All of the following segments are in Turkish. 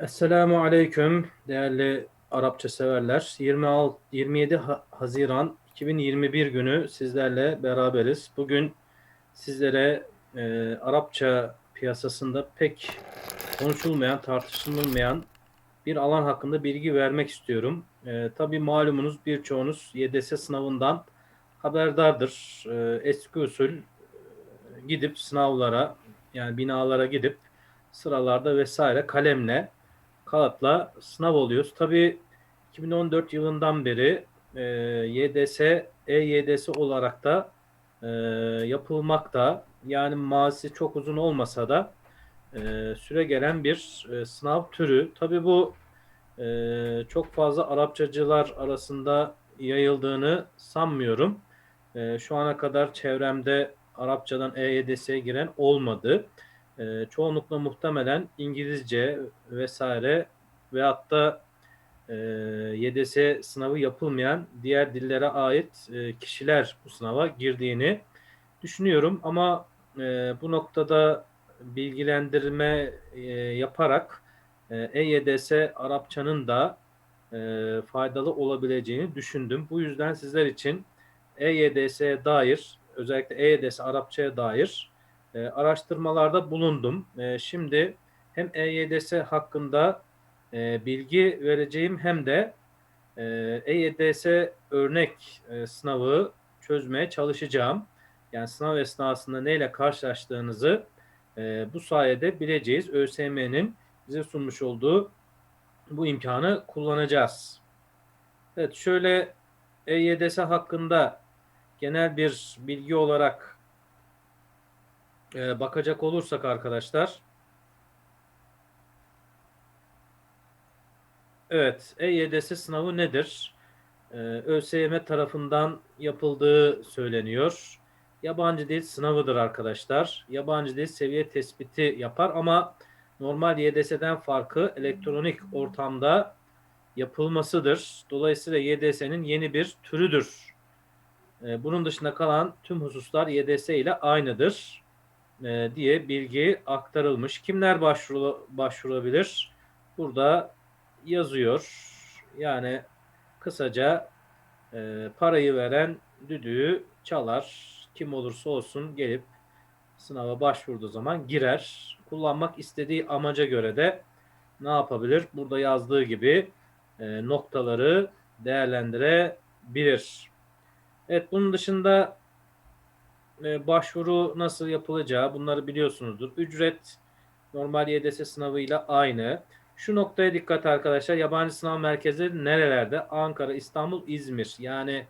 Esselamu Aleyküm değerli Arapça severler. 26, 27 Ha- Haziran 2021 günü sizlerle beraberiz. Bugün sizlere e, Arapça piyasasında pek konuşulmayan, tartışılmayan bir alan hakkında bilgi vermek istiyorum. E, tabii malumunuz birçoğunuz YDS sınavından haberdardır. E, eski usul e, gidip sınavlara yani binalara gidip sıralarda vesaire kalemle kağıtla sınav oluyoruz. Tabii 2014 yılından beri e, YDS, EYDS olarak da e, yapılmakta. Yani mazisi çok uzun olmasa da e, süre gelen bir e, sınav türü. Tabii bu e, çok fazla Arapçacılar arasında yayıldığını sanmıyorum. E, şu ana kadar çevremde Arapçadan EYDS'ye giren olmadı. E, çoğunlukla muhtemelen İngilizce vesaire veyahut da e, YDS sınavı yapılmayan diğer dillere ait e, kişiler bu sınava girdiğini düşünüyorum. Ama e, bu noktada bilgilendirme e, yaparak e, EYDS Arapçanın da e, faydalı olabileceğini düşündüm. Bu yüzden sizler için EYDS'ye dair özellikle EYDS Arapçaya dair e, araştırmalarda bulundum. E, şimdi hem EYDS hakkında e, bilgi vereceğim hem de e, EYDS örnek e, sınavı çözmeye çalışacağım. Yani sınav esnasında neyle karşılaştığınızı e, bu sayede bileceğiz. ÖSYM'nin bize sunmuş olduğu bu imkanı kullanacağız. Evet şöyle EYDS hakkında genel bir bilgi olarak e, bakacak olursak arkadaşlar Evet, EYDS sınavı nedir? Ee, ÖSYM tarafından yapıldığı söyleniyor. Yabancı dil sınavıdır arkadaşlar. Yabancı dil seviye tespiti yapar ama normal YDS'den farkı elektronik ortamda yapılmasıdır. Dolayısıyla YDS'nin yeni bir türüdür. Ee, bunun dışında kalan tüm hususlar YDS ile aynıdır e, diye bilgi aktarılmış. Kimler başvuru, başvurabilir? Burada yazıyor. Yani kısaca e, parayı veren düdüğü çalar. Kim olursa olsun gelip sınava başvurduğu zaman girer. Kullanmak istediği amaca göre de ne yapabilir? Burada yazdığı gibi e, noktaları değerlendirebilir. Evet bunun dışında e, başvuru nasıl yapılacağı bunları biliyorsunuzdur. Ücret normal YDS sınavıyla aynı. Şu noktaya dikkat arkadaşlar. Yabancı sınav merkezleri nerelerde? Ankara, İstanbul, İzmir. Yani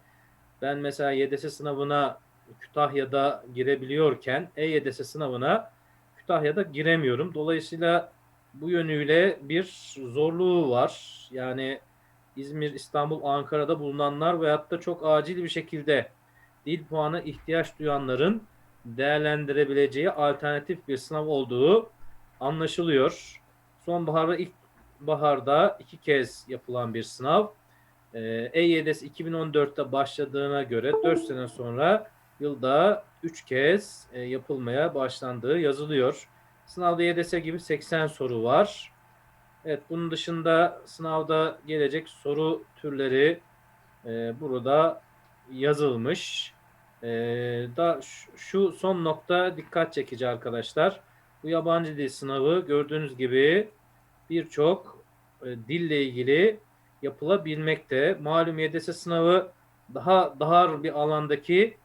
ben mesela YDS sınavına Kütahya'da girebiliyorken E-YDS sınavına Kütahya'da giremiyorum. Dolayısıyla bu yönüyle bir zorluğu var. Yani İzmir, İstanbul, Ankara'da bulunanlar veyahut da çok acil bir şekilde dil puanı ihtiyaç duyanların değerlendirebileceği alternatif bir sınav olduğu anlaşılıyor. Sonbaharda ilk baharda iki kez yapılan bir sınav. E-YDS 2014'te başladığına göre 4 sene sonra yılda 3 kez e, yapılmaya başlandığı yazılıyor. Sınavda YDS gibi 80 soru var. Evet bunun dışında sınavda gelecek soru türleri e, burada yazılmış. E, da şu son nokta dikkat çekici arkadaşlar. Bu yabancı dil sınavı gördüğünüz gibi birçok e, dille ilgili yapılabilmekte. Malum YDS sınavı daha dar bir alandaki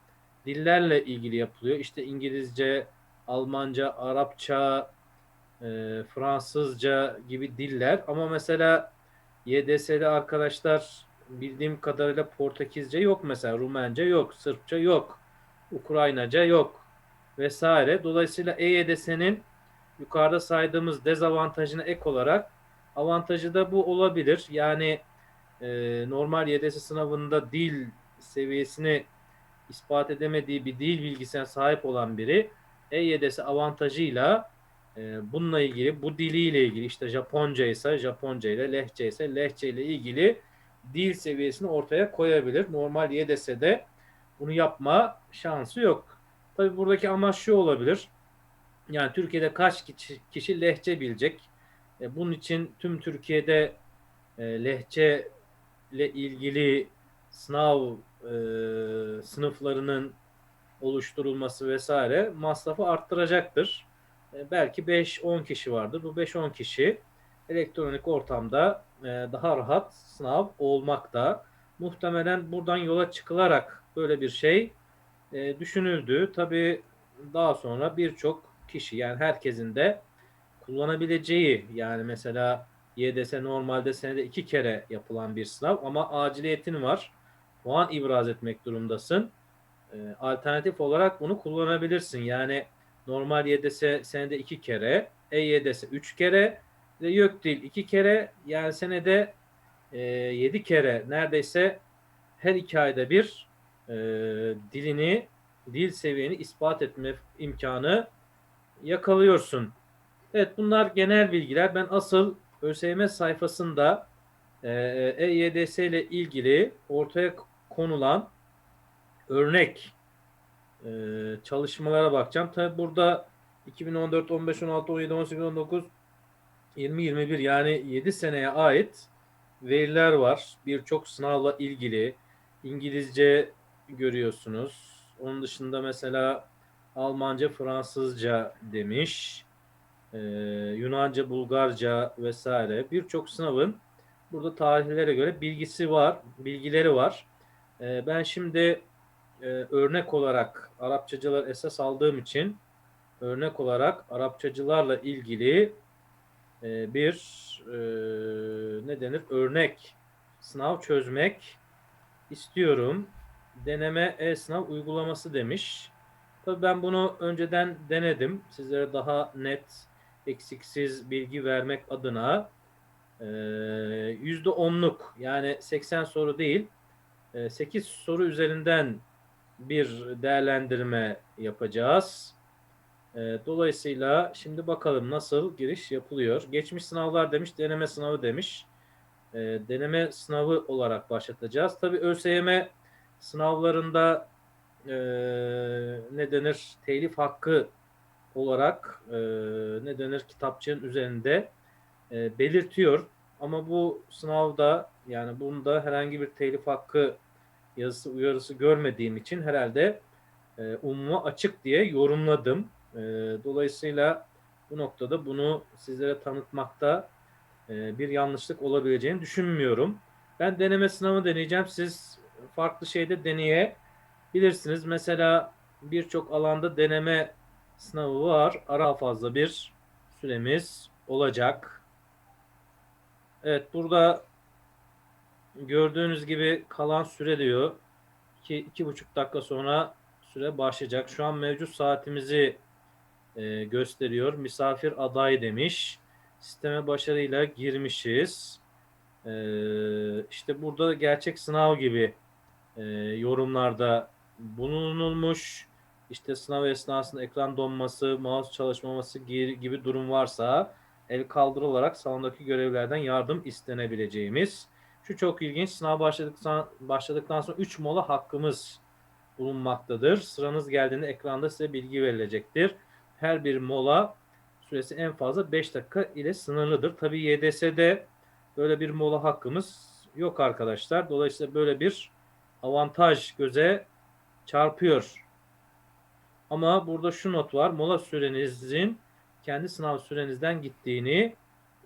dillerle ilgili yapılıyor. İşte İngilizce, Almanca, Arapça, e, Fransızca gibi diller. Ama mesela YDS'de arkadaşlar bildiğim kadarıyla Portekizce yok mesela, Rumence yok, Sırpça yok, Ukraynaca yok vesaire. Dolayısıyla EYDS'nin yukarıda saydığımız dezavantajına ek olarak avantajı da bu olabilir. Yani e, normal YDS sınavında dil seviyesini ispat edemediği bir dil bilgisine sahip olan biri EYDS avantajıyla e, bununla ilgili, bu diliyle ilgili işte Japonca ise Japonca ile, Lehçe ise Lehçe ile ilgili dil seviyesini ortaya koyabilir. Normal YDS'de bunu yapma şansı yok. Tabi buradaki amaç şu olabilir. Yani Türkiye'de kaç kişi, kişi lehçe bilecek? E, bunun için tüm Türkiye'de e, lehçe ile ilgili sınav e, sınıflarının oluşturulması vesaire masrafı arttıracaktır. E, belki 5-10 kişi vardır. Bu 5-10 kişi elektronik ortamda daha rahat sınav olmakta. Muhtemelen buradan yola çıkılarak böyle bir şey e, düşünüldü. Tabii daha sonra birçok kişi yani herkesin de kullanabileceği yani mesela YDS normalde senede iki kere yapılan bir sınav ama aciliyetin var. Puan ibraz etmek durumdasın. E, alternatif olarak bunu kullanabilirsin. Yani normal YDS senede iki kere, EYDS üç kere ve YÖKDİL iki kere yani senede e, yedi kere neredeyse her iki ayda bir e, dilini, dil seviyeni ispat etme imkanı yakalıyorsun. Evet bunlar genel bilgiler. Ben asıl ÖSYM sayfasında e, EYDS ile ilgili ortaya konulan örnek e, çalışmalara bakacağım. Tabi burada 2014, 15, 16, 17, 18, 19, 20, 21 yani 7 seneye ait veriler var. Birçok sınavla ilgili İngilizce görüyorsunuz. Onun dışında mesela Almanca, Fransızca demiş. Ee, Yunanca, Bulgarca vesaire birçok sınavın burada tarihlere göre bilgisi var, bilgileri var. Ee, ben şimdi e, örnek olarak Arapçacılar esas aldığım için örnek olarak Arapçacılarla ilgili e, bir e, ne denir örnek sınav çözmek istiyorum. Deneme e-sınav uygulaması demiş. Tabii ben bunu önceden denedim. Sizlere daha net, eksiksiz bilgi vermek adına yüzde onluk yani 80 soru değil 8 soru üzerinden bir değerlendirme yapacağız. Dolayısıyla şimdi bakalım nasıl giriş yapılıyor. Geçmiş sınavlar demiş, deneme sınavı demiş. Deneme sınavı olarak başlatacağız. Tabii ÖSYM sınavlarında e, ne denir telif hakkı olarak e, ne denir kitapçığın üzerinde e, belirtiyor. Ama bu sınavda yani bunda herhangi bir telif hakkı yazısı uyarısı görmediğim için herhalde e, umuma açık diye yorumladım. E, dolayısıyla bu noktada bunu sizlere tanıtmakta e, bir yanlışlık olabileceğini düşünmüyorum. Ben deneme sınavı deneyeceğim. Siz farklı şeyde deneyebilirsiniz. Mesela birçok alanda deneme sınavı var. Ara fazla bir süremiz olacak. Evet burada gördüğünüz gibi kalan süre diyor. ki iki buçuk dakika sonra süre başlayacak. Şu an mevcut saatimizi e, gösteriyor. Misafir aday demiş. Sisteme başarıyla girmişiz. E, işte burada gerçek sınav gibi e, yorumlarda bulunulmuş. İşte sınav esnasında ekran donması, mouse çalışmaması gibi durum varsa el kaldırılarak salondaki görevlerden yardım istenebileceğimiz. Şu çok ilginç. Sınav başladıktan, başladıktan sonra 3 mola hakkımız bulunmaktadır. Sıranız geldiğinde ekranda size bilgi verilecektir. Her bir mola süresi en fazla 5 dakika ile sınırlıdır. Tabi YDS'de böyle bir mola hakkımız yok arkadaşlar. Dolayısıyla böyle bir avantaj göze çarpıyor. Ama burada şu not var. Mola sürenizin kendi sınav sürenizden gittiğini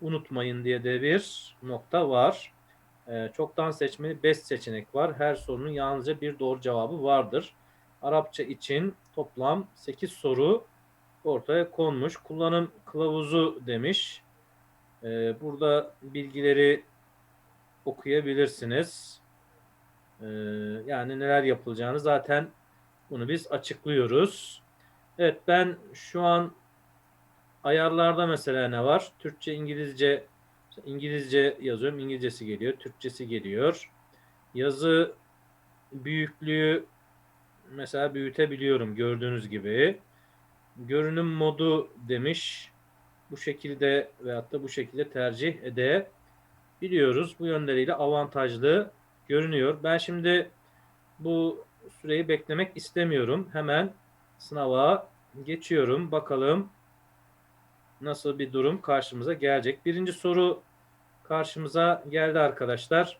unutmayın diye de bir nokta var. Ee, çoktan seçmeli 5 seçenek var. Her sorunun yalnızca bir doğru cevabı vardır. Arapça için toplam 8 soru ortaya konmuş. Kullanım kılavuzu demiş. Ee, burada bilgileri okuyabilirsiniz. Ee, yani neler yapılacağını zaten bunu biz açıklıyoruz. Evet ben şu an ayarlarda mesela ne var? Türkçe, İngilizce İngilizce yazıyorum. İngilizcesi geliyor. Türkçesi geliyor. Yazı büyüklüğü mesela büyütebiliyorum gördüğünüz gibi. Görünüm modu demiş. Bu şekilde veyahut da bu şekilde tercih edebiliyoruz. Bu yönleriyle avantajlı görünüyor. Ben şimdi bu süreyi beklemek istemiyorum. Hemen sınava geçiyorum. Bakalım nasıl bir durum karşımıza gelecek? Birinci soru karşımıza geldi arkadaşlar.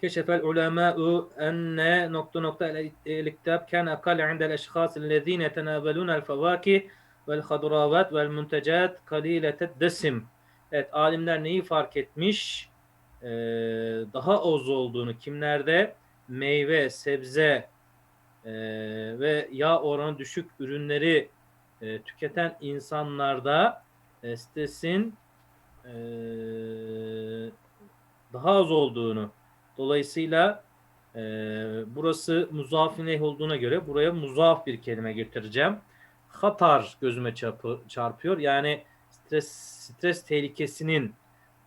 Keşefel ulemâ'u enne nokta nokta el-iktab kâne akal indel eşkhâs ellezîne yetenâbelûnel fevâkih vel hadravât vel muntecat kalîleted desim. Evet alimler neyi fark etmiş? Ee, daha az olduğunu kimlerde? Meyve, sebze e, ve yağ oranı düşük ürünleri e, tüketen insanlarda e, stresin e, daha az olduğunu dolayısıyla e, burası muzaf olduğuna göre buraya muzaf bir kelime getireceğim. Hatar gözüme çarpı, çarpıyor. Yani stres stres tehlikesinin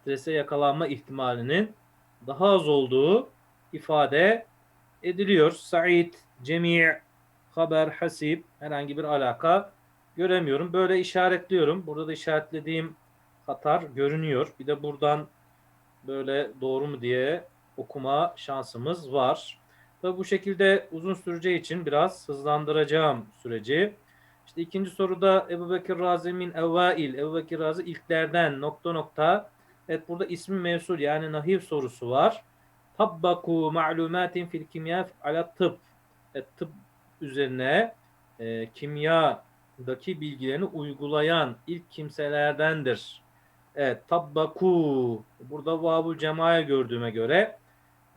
strese yakalanma ihtimalinin daha az olduğu ifade ediliyor. Said, cemi' haber, hasip herhangi bir alaka göremiyorum. Böyle işaretliyorum. Burada da işaretlediğim hatar görünüyor. Bir de buradan böyle doğru mu diye okuma şansımız var. Ve bu şekilde uzun süreceği için biraz hızlandıracağım süreci. İşte ikinci soruda Ebu Bekir Razi min evvail. Ebu Bekir Razi ilklerden nokta nokta. Evet burada ismi mevsul yani nahiv sorusu var. Tabbaku ma'lumatin fil kimya ala tıp. Evet, tıp üzerine e, kimyadaki bilgilerini uygulayan ilk kimselerdendir. Evet, tabbaku. Burada vabul cemaya gördüğüme göre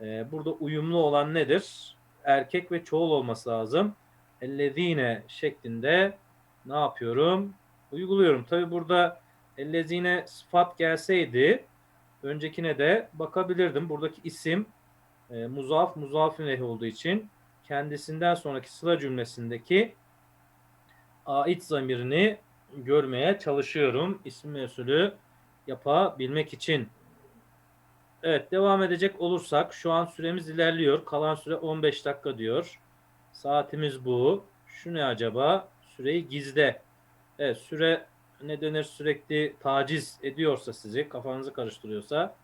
e, burada uyumlu olan nedir? Erkek ve çoğul olması lazım. Ellezine şeklinde ne yapıyorum? Uyguluyorum. Tabi burada ellezine sıfat gelseydi öncekine de bakabilirdim. Buradaki isim e, muzaf, muzafin olduğu için kendisinden sonraki sıla cümlesindeki ait zamirini görmeye çalışıyorum. İsim mesulü yapabilmek için. Evet devam edecek olursak şu an süremiz ilerliyor. Kalan süre 15 dakika diyor. Saatimiz bu. Şu ne acaba? Süreyi gizle. Evet süre ne denir sürekli taciz ediyorsa sizi kafanızı karıştırıyorsa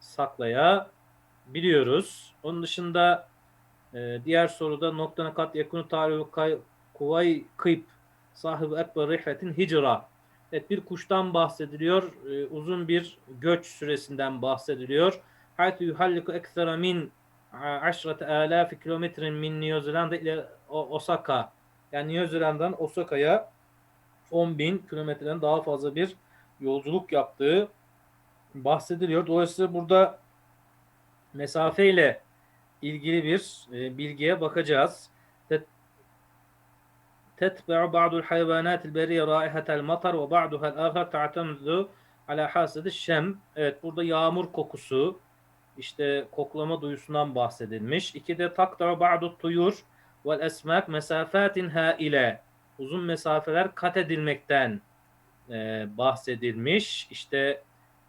saklayabiliyoruz. Onun dışında e, diğer soruda nokta nakat yakunu tarihu kuvay kıyp sahibi ekber rihletin hicra Evet bir kuştan bahsediliyor. E, uzun bir göç süresinden bahsediliyor. Haytü yuhalliku ekstra min aşrat alafi kilometrin min New Zealand ile Osaka. Yani New Zealand'dan Osaka'ya 10 bin kilometreden daha fazla bir yolculuk yaptığı bahsediliyor. Dolayısıyla burada mesafeyle ilgili bir e, bilgiye bakacağız. تتبع بعض الحيوانات البرية رائحة المطر وبعضها الآخر تعتمد ala hasedi şem. Evet burada yağmur kokusu işte koklama duyusundan bahsedilmiş. İki de takdara ba'du tuyur vel esmak mesafatin ile uzun mesafeler kat edilmekten e, bahsedilmiş. İşte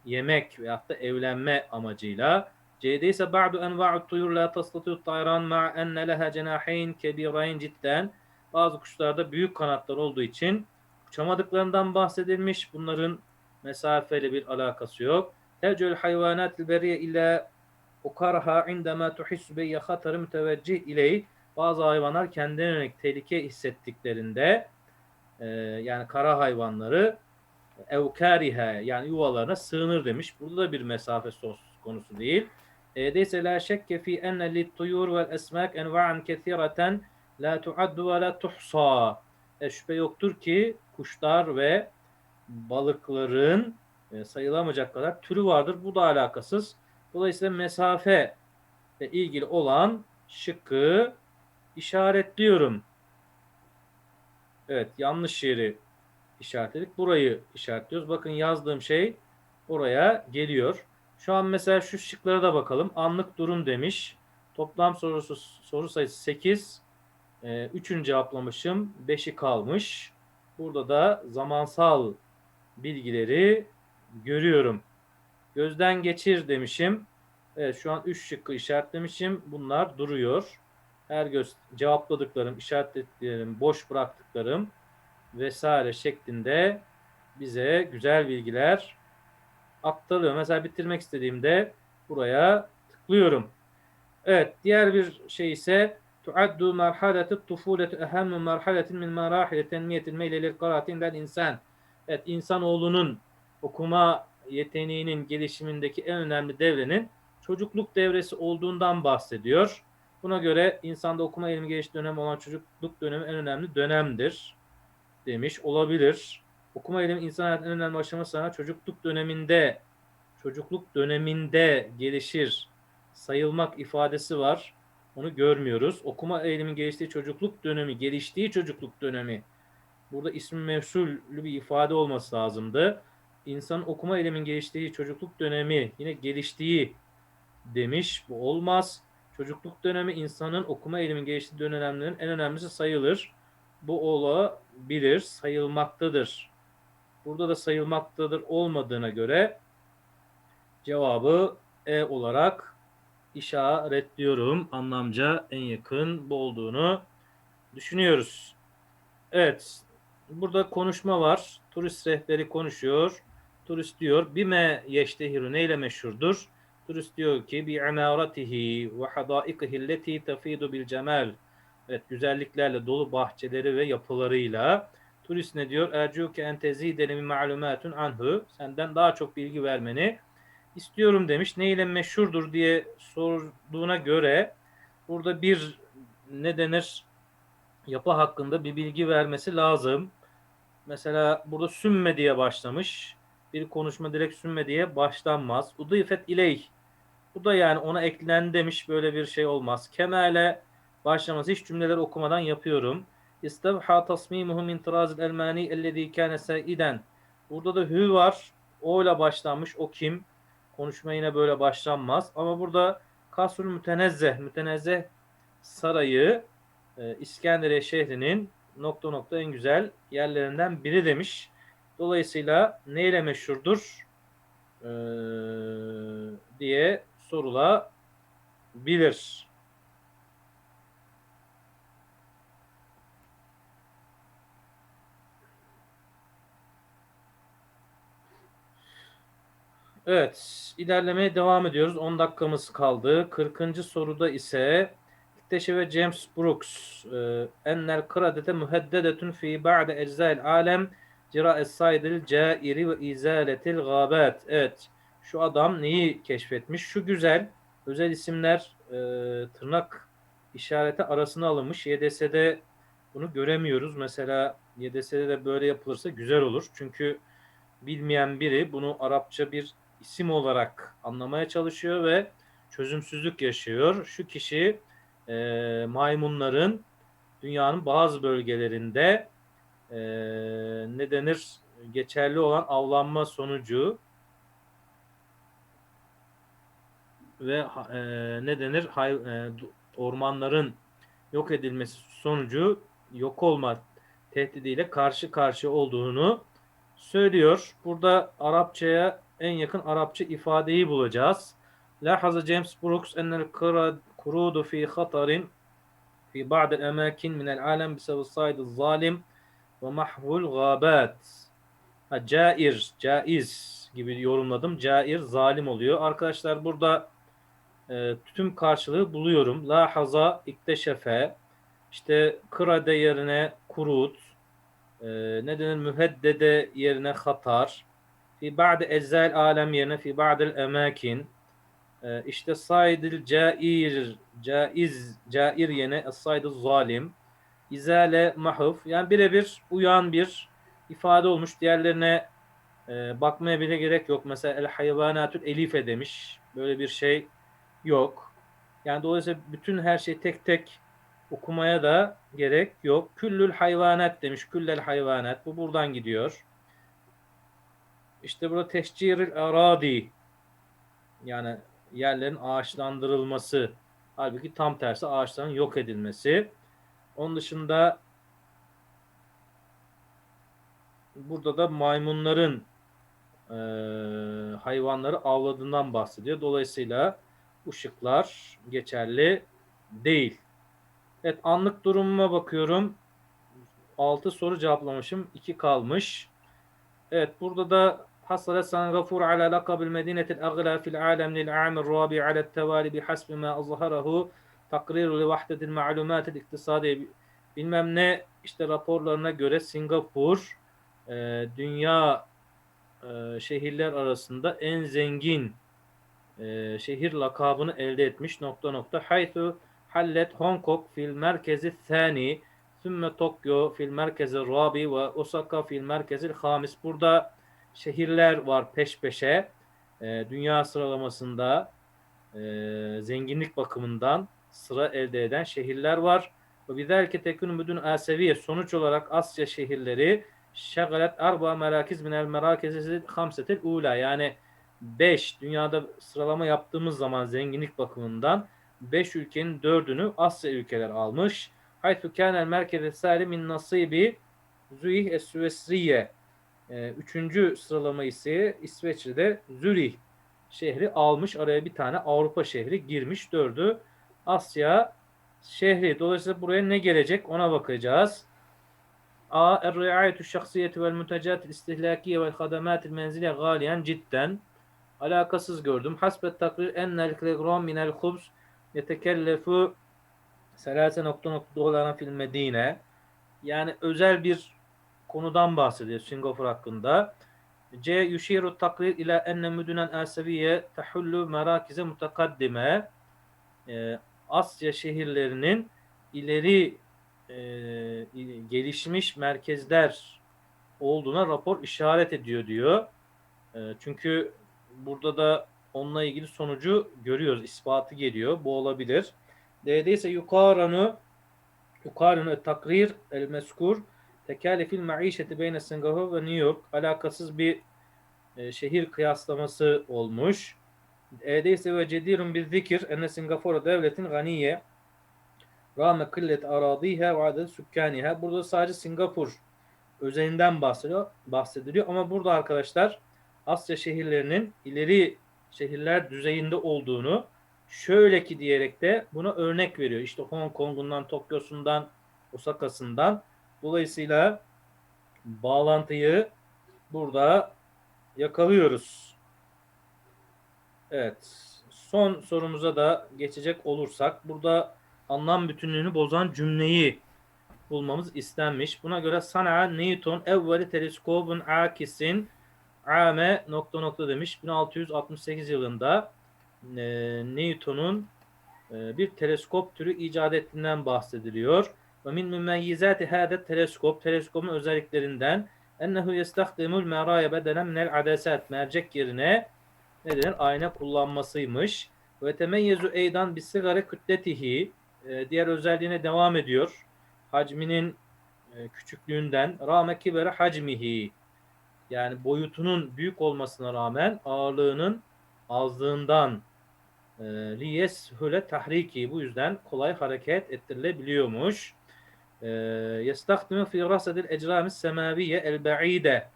yemek veyahut da evlenme amacıyla. C'de ise ba'du enva'u tuyur la tastati'u tayran ma enne leha cenahayn kebirayn cidden bazı kuşlarda büyük kanatlar olduğu için uçamadıklarından bahsedilmiş. Bunların mesafeli bir alakası yok. Tecül hayvanatil beriye ile ukaraha indema tuhissu beyye hatarı müteveccih iley. Bazı hayvanlar kendilerine yönelik tehlike hissettiklerinde e, yani kara hayvanları evkarihe yani yuvalarına sığınır demiş. Burada da bir mesafe söz konusu değil. E, Deyse la şekke fi enne lit tuyur vel esmak enva'an kethireten La tuaddu ve la tuhsa. E, şüphe yoktur ki kuşlar ve balıkların e, sayılamayacak kadar türü vardır. Bu da alakasız. Dolayısıyla mesafe ile ilgili olan şıkkı işaretliyorum. Evet yanlış yeri işaretledik. Burayı işaretliyoruz. Bakın yazdığım şey oraya geliyor. Şu an mesela şu şıklara da bakalım. Anlık durum demiş. Toplam sorusu soru sayısı 8. E, üçünü cevaplamışım. Beşi kalmış. Burada da zamansal bilgileri görüyorum. Gözden geçir demişim. Evet şu an 3 şıkkı işaretlemişim. Bunlar duruyor. Her göz cevapladıklarım, işaretlediklerim, boş bıraktıklarım vesaire şeklinde bize güzel bilgiler aktarılıyor. Mesela bitirmek istediğimde buraya tıklıyorum. Evet, diğer bir şey ise tuaddu merhaleti tufuletu ehemmu merhaletin min merahile tenmiyetil meylelil karatinden insan. Evet insanoğlunun okuma yeteneğinin gelişimindeki en önemli devrenin çocukluk devresi olduğundan bahsediyor. Buna göre insanda okuma eğilimi geliş dönemi olan çocukluk dönemi en önemli dönemdir demiş olabilir. Okuma eğilimi insan hayatının en önemli aşamasına çocukluk döneminde çocukluk döneminde gelişir sayılmak ifadesi var. Onu görmüyoruz. Okuma eğilimin geliştiği çocukluk dönemi, geliştiği çocukluk dönemi. Burada ismi mevsullü bir ifade olması lazımdı. İnsanın okuma eğilimin geliştiği çocukluk dönemi, yine geliştiği demiş. Bu olmaz. Çocukluk dönemi insanın okuma eğilimin geliştiği dönemlerin en önemlisi sayılır. Bu olabilir, sayılmaktadır. Burada da sayılmaktadır olmadığına göre cevabı E olarak işaretliyorum. Anlamca en yakın bu olduğunu düşünüyoruz. Evet. Burada konuşma var. Turist rehberi konuşuyor. Turist diyor bime yeştehiru neyle meşhurdur? Turist diyor ki bi imaratihi ve hadaikihi leti tefidu bil cemal. Evet güzelliklerle dolu bahçeleri ve yapılarıyla. Turist ne diyor? Ercuke en tezideni min ma'lumatun anhu. Senden daha çok bilgi vermeni istiyorum demiş. Ne ile meşhurdur diye sorduğuna göre burada bir ne denir yapı hakkında bir bilgi vermesi lazım. Mesela burada sümme diye başlamış. Bir konuşma direkt sümme diye başlanmaz. Udifet ileyh. Bu da yani ona eklen demiş böyle bir şey olmaz. Kemale başlaması hiç cümleler okumadan yapıyorum. İstevha tasmimuhu min tirazil elmani ellezî kâne saiden. Burada da hü var. O ile başlanmış. O kim? Konuşma yine böyle başlanmaz. Ama burada Kasrul Mütenezzeh, Mütenezzeh Sarayı e, İskenderiye şehrinin nokta nokta en güzel yerlerinden biri demiş. Dolayısıyla neyle meşhurdur e, diye sorulabilir. Evet, ilerlemeye devam ediyoruz. 10 dakikamız kaldı. 40. soruda ise İkteşe ve James Brooks e, ennel kıradete müheddedetun fi ba'de eczâil alem cira'es saydil cairi ve izaletil gâbet. Evet, şu adam neyi keşfetmiş? Şu güzel, özel isimler e, tırnak işareti arasına alınmış. YDS'de bunu göremiyoruz. Mesela YDS'de de böyle yapılırsa güzel olur. Çünkü bilmeyen biri bunu Arapça bir isim olarak anlamaya çalışıyor ve çözümsüzlük yaşıyor. Şu kişi e, maymunların dünyanın bazı bölgelerinde e, ne denir geçerli olan avlanma sonucu ve e, ne denir hay, e, ormanların yok edilmesi sonucu yok olma tehdidiyle karşı karşı olduğunu söylüyor. Burada Arapçaya en yakın Arapça ifadeyi bulacağız. Lahaza James Brooks ennel kurudu fi khatarin fi ba'del emakin minel alem bisebep saydı zalim ve mahvul gabat. Ha, cair, caiz gibi yorumladım. Cair, zalim oluyor. Arkadaşlar burada e, tüm karşılığı buluyorum. Lahaza, ikteşefe, işte kırade yerine kurut, e, ne denir müheddede yerine hatar, fi ba'de eczail alem yerine fi ba'del emakin, e, işte saydil cair, caiz, cair yerine saydil zalim, izale mahuf, yani birebir uyan bir ifade olmuş. Diğerlerine e, bakmaya bile gerek yok. Mesela el hayvanatül elife demiş. Böyle bir şey yok. Yani dolayısıyla bütün her şey tek tek okumaya da gerek yok. Küllül hayvanat demiş. Küllel hayvanat. Bu buradan gidiyor. İşte burada teşciril aradi yani yerlerin ağaçlandırılması. Halbuki tam tersi ağaçların yok edilmesi. Onun dışında burada da maymunların e, hayvanları avladığından bahsediyor. Dolayısıyla ışıklar geçerli değil. Evet anlık durumuma bakıyorum. 6 soru cevaplamışım. 2 kalmış. Evet burada da حصل سان غفور على لقب المدينة الأغلى في العالم للعام الرابع على التوالي بحسب ما أظهره takrir ve vahdetil malumat iktisadi bilmem ne işte raporlarına göre Singapur e, dünya e, şehirler arasında en zengin e, şehir lakabını elde etmiş nokta nokta haythu hallet Hong Kong fil merkezi thani sümme Tokyo fil merkezi rabi ve Osaka fil merkezi hamis burada şehirler var peş peşe e, dünya sıralamasında e, zenginlik bakımından sıra elde eden şehirler var. Ve bizelke tekunu müdün aseviye sonuç olarak Asya şehirleri şagalet arba merakiz minel merakezi hamsetel ula yani 5 dünyada sıralama yaptığımız zaman zenginlik bakımından 5 ülkenin 4'ünü Asya ülkeler almış. Haythu kânel merkezi sâli min nasibi Zürih es-Süvesriye e, üçüncü sıralama ise İsveç'te Zürih şehri almış. Araya bir tane Avrupa şehri girmiş. Dördü Asya şehri. Dolayısıyla buraya ne gelecek ona bakacağız. A. Er-riayetü şahsiyeti vel mütecatil istihlakiye vel hadamatil menzile galiyen cidden. Alakasız gördüm. Hasbet takrir ennel kilogram minel hubs yetekellefu selase nokta nokta dolara fil medine. Yani özel bir konudan bahsediyor Singapur hakkında. C. Yuşiru takrir ila enne müdünen asaviye tahullu merakize mutakaddime. Ee, Asya şehirlerinin ileri e, gelişmiş merkezler olduğuna rapor işaret ediyor diyor. E, çünkü burada da onunla ilgili sonucu görüyoruz. ispatı geliyor. Bu olabilir. D'de ise yukarını yukarını takrir el meskur tekalifil maişeti beyne Singapur ve New York alakasız bir e, şehir kıyaslaması olmuş. E'de ve cedirun bir zikir enne Singapur devletin ganiye rağme kıllet aradiha ve adet sükkaniha. Burada sadece Singapur özelinden bahsediyor, bahsediliyor ama burada arkadaşlar Asya şehirlerinin ileri şehirler düzeyinde olduğunu şöyle ki diyerek de buna örnek veriyor. İşte Hong Kong'undan, Tokyo'sundan, Osaka'sından. Dolayısıyla bağlantıyı burada yakalıyoruz. Evet. Son sorumuza da geçecek olursak burada anlam bütünlüğünü bozan cümleyi bulmamız istenmiş. Buna göre Sana'a Newton evveli teleskobun akisin ame nokta nokta demiş. 1668 yılında e, Newton'un e, bir teleskop türü icat ettiğinden bahsediliyor. Ve min mümeyyizati hâdet teleskop, teleskopun özelliklerinden ennehu yestahdimul meraya bedelen minel adesat, mercek yerine ne denir? Ayna kullanmasıymış. Ve temeyyezu eydan bis sigara kütletihi, e, diğer özelliğine devam ediyor. Hacminin e, küçüklüğünden rağme kibere hacmihi yani boyutunun büyük olmasına rağmen ağırlığının azlığından e, liyes hüle tahriki bu yüzden kolay hareket ettirilebiliyormuş. Fi rasadil ecramis semaviye el ba'ide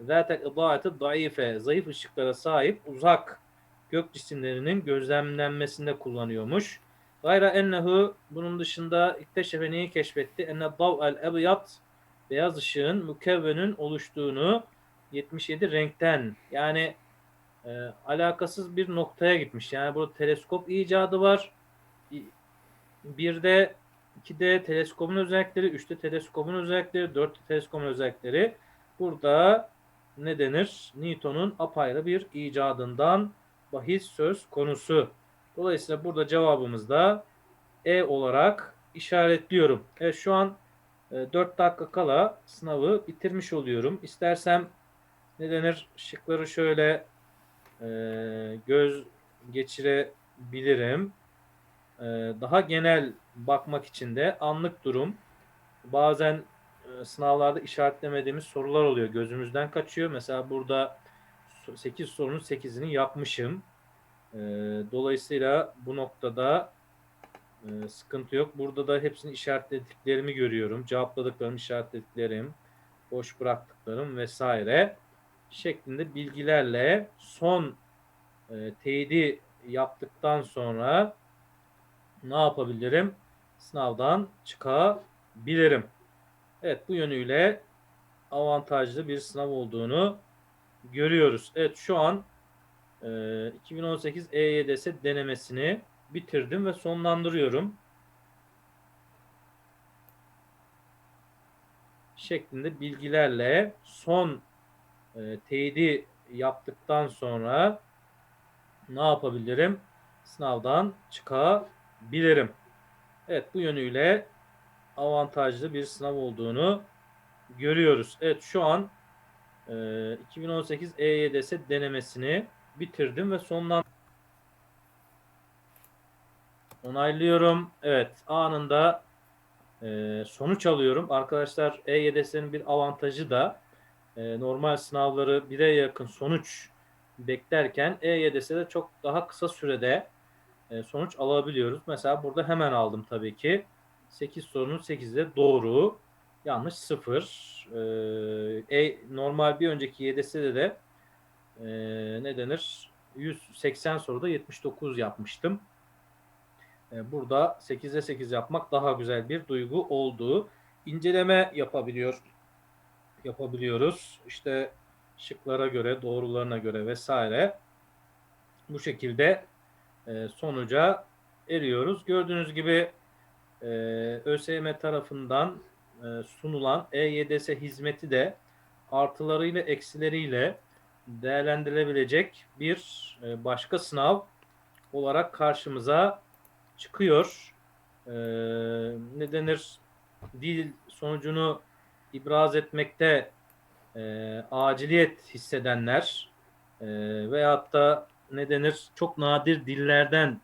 zatel idaati daife zayıf ışıklara sahip uzak gök cisimlerinin gözlemlenmesinde kullanıyormuş. Gayra ennehu bunun dışında ikteşefe neyi keşfetti? Enne dav el ebyat beyaz ışığın mükevvenün oluştuğunu 77 renkten yani e, alakasız bir noktaya gitmiş. Yani burada teleskop icadı var. Bir de iki de teleskopun özellikleri, üçte teleskopun özellikleri, dörtte teleskopun özellikleri. Burada ne denir? Newton'un apayrı bir icadından bahis söz konusu. Dolayısıyla burada cevabımız da E olarak işaretliyorum. Evet şu an e, 4 dakika kala sınavı bitirmiş oluyorum. İstersem ne denir? Şıkları şöyle e, göz geçirebilirim. E, daha genel bakmak için de anlık durum. Bazen e, sınavlarda işaretlemediğimiz sorular oluyor. Gözümüzden kaçıyor. Mesela burada 8 sorunun 8'ini yapmışım. E, dolayısıyla bu noktada e, sıkıntı yok. Burada da hepsini işaretlediklerimi görüyorum. Cevapladıklarım, işaretlediklerim, boş bıraktıklarım vesaire şeklinde bilgilerle son e, teyidi yaptıktan sonra ne yapabilirim? Sınavdan çıkabilirim. Evet bu yönüyle avantajlı bir sınav olduğunu görüyoruz. Evet şu an e, 2018 EYDS denemesini bitirdim ve sonlandırıyorum. şeklinde bilgilerle son e, teyidi yaptıktan sonra ne yapabilirim? Sınavdan çıkabilirim. Evet bu yönüyle avantajlı bir sınav olduğunu görüyoruz. Evet şu an e, 2018 EYDS denemesini bitirdim ve sondan onaylıyorum. Evet anında e, sonuç alıyorum. Arkadaşlar EYDS'nin bir avantajı da e, normal sınavları 1'e yakın sonuç beklerken EYDS'de çok daha kısa sürede sonuç alabiliyoruz. Mesela burada hemen aldım tabii ki. 8 sorunun 8'i de doğru. Yanlış 0. E, e, normal bir önceki YDS'de de e, ne denir? 180 soruda 79 yapmıştım. E, burada 8'e 8 yapmak daha güzel bir duygu oldu. İnceleme yapabiliyor yapabiliyoruz. İşte şıklara göre, doğrularına göre vesaire bu şekilde e, sonuca eriyoruz. Gördüğünüz gibi e, ÖSYM tarafından e, sunulan EYDS hizmeti de artılarıyla eksileriyle değerlendirilebilecek bir e, başka sınav olarak karşımıza çıkıyor. E, ne denir? Dil sonucunu ibraz etmekte e, aciliyet hissedenler e, veyahut da ne denir çok nadir dillerden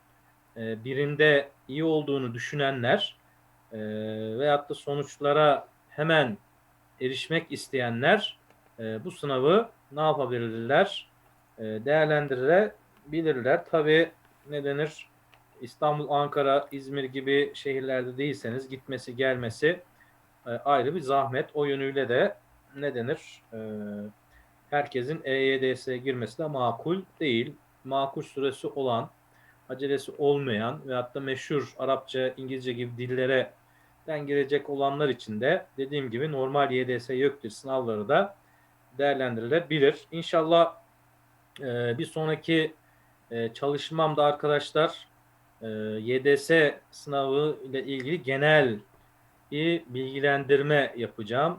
e, birinde iyi olduğunu düşünenler e, veyahut da sonuçlara hemen erişmek isteyenler e, bu sınavı ne yapabilirler? E, değerlendirebilirler. Tabi ne denir? İstanbul, Ankara, İzmir gibi şehirlerde değilseniz gitmesi gelmesi e, ayrı bir zahmet. O yönüyle de ne denir? E, herkesin EYDS'ye girmesi de makul değil. Makul süresi olan, acelesi olmayan ve hatta meşhur Arapça, İngilizce gibi dillere den girecek olanlar için de dediğim gibi normal YDS YÖKDİL sınavları da değerlendirilebilir. İnşallah e, bir sonraki e, çalışmamda arkadaşlar e, YDS sınavı ile ilgili genel bir bilgilendirme yapacağım.